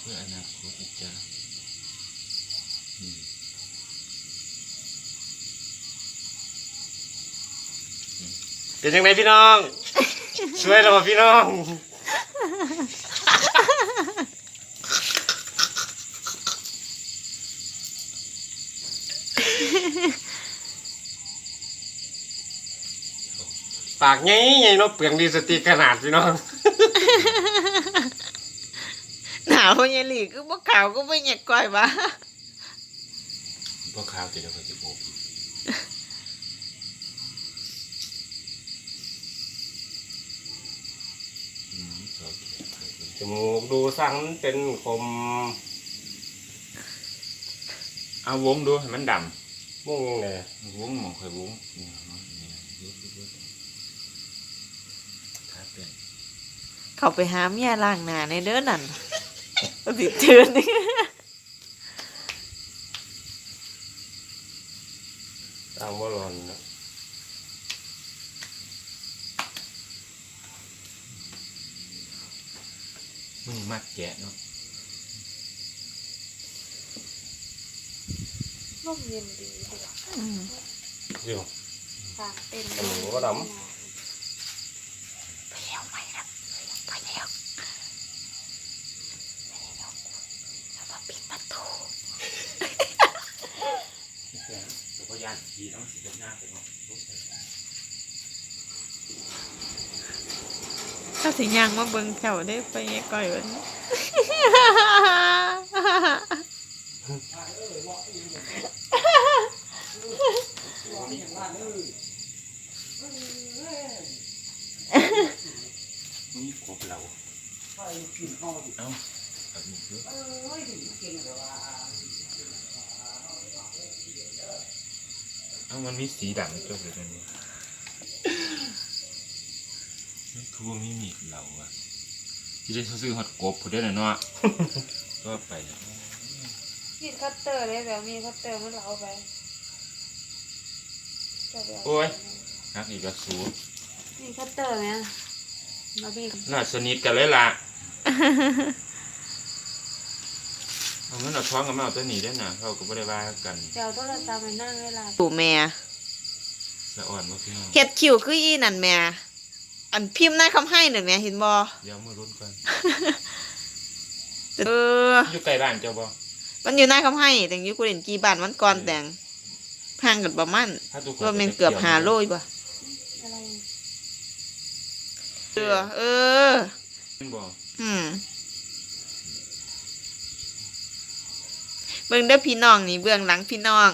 เพื่ออนาคตนะจ๊ะเป็นยังไงพี่น้อง ช่วยเราพี่น้องปากไงไงเนาะเปลืองดีสติขนาดพี่น้อง หนาวเยหลีก็บ่ขาวก็บ่อยากก้อยบ้าพวกข้าวติดแล้วก็จะโบกอืมโอเคจมูกดูสังเป็นคมเอาวงดูให้มันดมุ่งเลยำวงมองค่อยวงนี่เอานี่เยอะเยอะถ้าเป็นเขาไปหาเมียล้างหน้าในเด้อนั่นก็สิเตือนนี่ตามว่าร้อนนะมันมากแกะเนาะร่มเย็นดีดีกว่าอืมเดี๋ยวตากเต็มโอ้โหก็ดไปแล้วไปแล้วไปแล้วแล้วมาปิดประตู แต่ ก็ย่านดีเนาะสิเป็นหน้าเป็นเนาะถ้าสิย่างมาเบิ่งแถวได้ไปยายก้อยวันนี้นี่ครบเราเอาเอาหนึ่งเยอะ เอามันมีสีดำจบเลยนั่นนี่มันคือว่ามีมีดเราอะที่ได้ซื้อฮอตกบผู้ได้น่ะเนาะก็ไปนะมีดคัตเตอร์เลยแบบมีดคัตเตอร์มันเราเอาไปจะเดี๋วโอ้ยนักอีกกระสูมีดคัตเตอร์ไหมมาบีน่าสนิทกันเลยล่ะ เอาเงินเอาท้องกันมาเอาตัวหนีได้น่ะเขาก็ไม่ได้ว่ากันเดี๋ยวโทรศัพท์ไปนั่งเวลาตู่แม่สะอ่อนว่าพี่น้องเฮ็ดคิวคืออีนั่นแม่อันพิมพ์หน้าคำให้นั่นแม่เห็นบ่เดี๋ยวมือรุ่นกันเอออยู่ใกล้บ้านเจ้าบ่มันอยู่หน้าคำให้แต่อยู่กูเห็นกี่บ้านมันก่อนแต่งห่างกันประมาณถ้าทุกคนรวมเป็นเกือบหาโลยบ่อะไรเออเออบ่อืม เบิ่งเด้อพี่น้องนี่เบื้องหลังพี่น้อง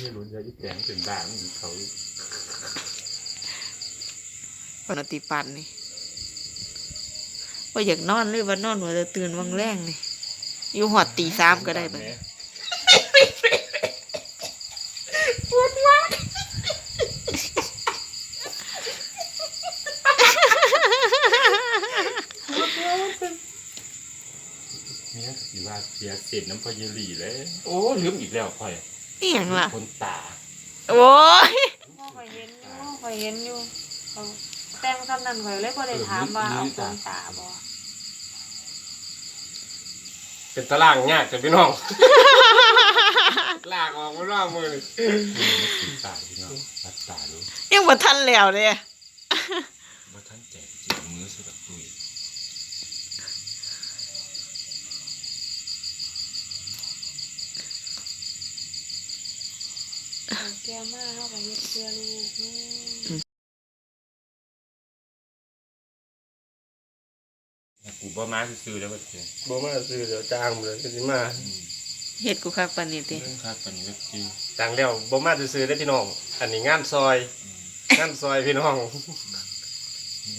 ไม่รู้จะอีแตงเป็นบ้ามันเขาปนติปันนี่ว่าอยากนอนเลยว่านอนว่าจะตื่นวังแรงนี่อยู่หอดตีสามก็ได้บัดนี้ เมียสิว่าเสียเศษน้ำพอเยหลีเลย โอ้ลืมอีกแล้วค่อยนี่หยังล่ะ คนตาโอ้ยพ่อคอยเห็นอยู่คอยเห็นอยู่เขาแต่งคำนั้นคอยเลยพอได้ถามว่าเอาขนตาบ่เป็นตารางยากแต่พี่น้อง ลากออกมาล่ามือนี่สีตาพี่น้องรัดตาดู ยังบ่ทันแล้วเลย ว่าท่านแจกจีบมือสุดตุย เอา แก้วมาเข้าไปเฮ็ดเพื่อลูกอืมกูบ่มาซื้อๆแล้วก็เจอบ่มาซื้อเดี๋ยวจ้างมาเลยก็สิมาเฮ็ดกูคักปานนี้ติเรื่องคาดปันนี้ก็คือจ้างแล้วบ่มาซื้อได้อพี่น้อง อันนี้งานซอย งานซอยพี่น้อง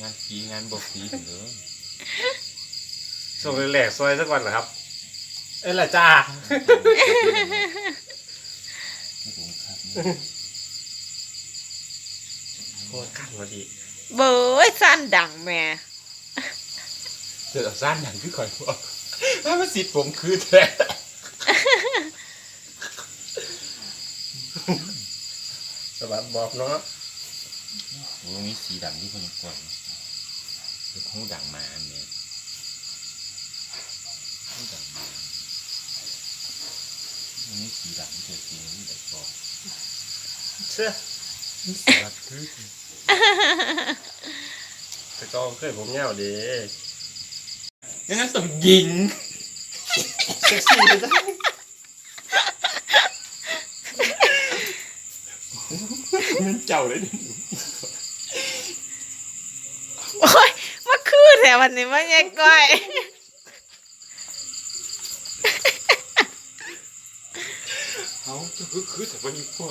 งานกีงานบอกกีถึงเลยส่งแรกๆซอยสักวันเหรอครับ เอ้ยล่ะจ้าไม่ โคตรขั้นพอดีเบยสั้นดังแม่เดี๋ยวสั้นดังคือคอยบอกถ้ามันสิทธิ์ผมคือแท้สบายบอกเนาะโอ้นี้สีดังที่คนกวนคือหูดังมาเนี่ยหูดังมามีสีดังที่เจอจริง เชื่อสวัสดีแต่ก็เคยผมเงาดีงั้นต้องยิงเซ็กซี่เลยจ้ะมันเจ้าเลยโอ้ยมาคือแถววันนี้มาแยกก้อยเขาจะคือแต่วันนี้พ่อ